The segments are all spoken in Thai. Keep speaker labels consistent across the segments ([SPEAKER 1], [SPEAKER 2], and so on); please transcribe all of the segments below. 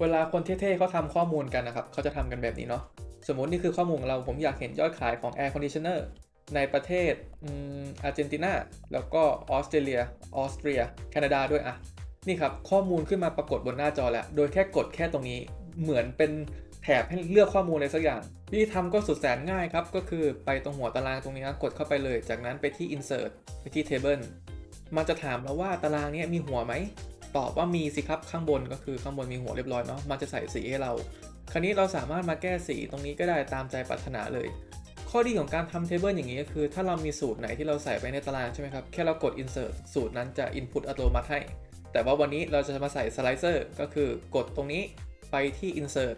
[SPEAKER 1] เวลาคนเท่ๆเขาทำข้อมูลกันนะครับเขาจะทำกันแบบนี้เนาะสมมตินี่คือข้อมูลของเราผมอยากเห็นยอดขายของ Air Conditioner ในประเทศอืมอาร์เจนตินาแล้วก็ออสเตรเลียออสเตรีย แคนาดาด้วยอะ นี่ครับ ข้อมูลขึ้นมาปรากฏบนหน้าจอแล้ว โดยแค่กดแค่ตรงนี้เหมือนเป็นแถบให้เลือกข้อมูลอะไรสักอย่าง วิธีทำก็สุดแสนง่ายครับ ก็คือไปตรงหัวตารางตรงนี้นะกดเข้าไปเลย จากนั้นไปที่ insert ไปที่ table มันจะถามเราว่าตารางนี้มีหัวไหม ตอบว่ามีสิครับข้างบนก็คือข้างบนมีหัวเรียบร้อยเนาะมันจะใส่สีให้เรา คราวนี้เราสามารถมาแก้สีตรงนี้ก็ได้ตามใจปรารถนาเลย ข้อดีของการทำเทเบิลอย่างนี้ก็คือ ถ้าเรามีสูตรไหนที่เราใส่ไปในตารางใช่ไหมครับ แค่เรากด insert สูตรนั้นจะ input อัตโนมัติให้ แต่ว่าวันนี้เราจะมาใส่ slicer ก็คือกดตรงนี้ไปที่ insert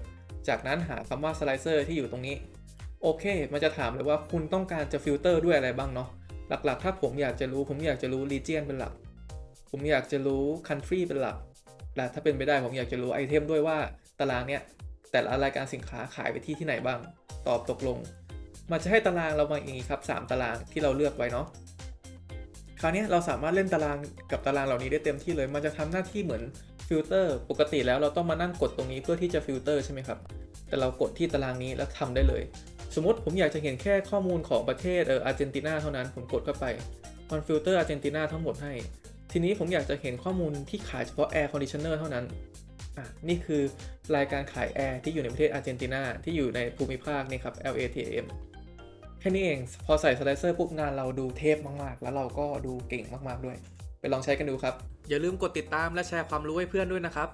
[SPEAKER 1] จากนั้นหาคำว่า slicer ที่อยู่ตรงนี้ โอเค มันจะถามเลยว่าคุณต้องการจะฟิลเตอร์ด้วยอะไรบ้างเนาะ หลักๆ ถ้าผมอยากจะรู้ ผมอยากจะรู้ region เป็นหลัก ผมอยากจะรู้ country เป็นหลักและถ้าเป็นไปได้ผมอยากจะรู้ไอเทมด้วยว่าตารางเนี้ยแต่ละรายการสินค้าขายไปที่ที่ไหนบ้าง ตอบตกลง มันจะให้ตารางเรามาอย่างนี้ครับ 3 ตารางที่เราเลือกไว้เนาะคราวนี้เราสามารถเล่นตารางกับตารางเหล่านี้ได้เต็มที่เลย มันจะทำหน้าที่เหมือนฟิลเตอร์ปกติแล้วเราต้องมานั่งกดตรงนี้เพื่อที่จะฟิลเตอร์ใช่ไหมครับ แต่เรากดที่ตารางนี้แล้วทำได้เลย สมมติผมอยากจะเห็นแค่ข้อมูลของประเทศเอออาร์เจนตินาเท่านั้น ผมกดเข้าไป มันฟิลเตอร์อาร์เจนตินาทั้งหมดให้ ทีนี้ผมอยากจะเห็นข้อมูลที่ขายเฉพาะ Air Conditioner เท่านั้นอะนี่คือรายการขายแอร์ที่อยู่ในประเทศอาร์เจนตินาที่อยู่ในภูมิภาคนี่ครับ LATM แค่นี้เอง พอใส่สไลเซอร์ปุ๊บงานเราดูเทพมาก ๆ แล้วเราก็ดูเก่งมาก ๆ ด้วย ไปลองใช้กันดูครับ อย่าลืมกดติดตามและแชร์ความรู้ให้เพื่อนด้วยนะครับ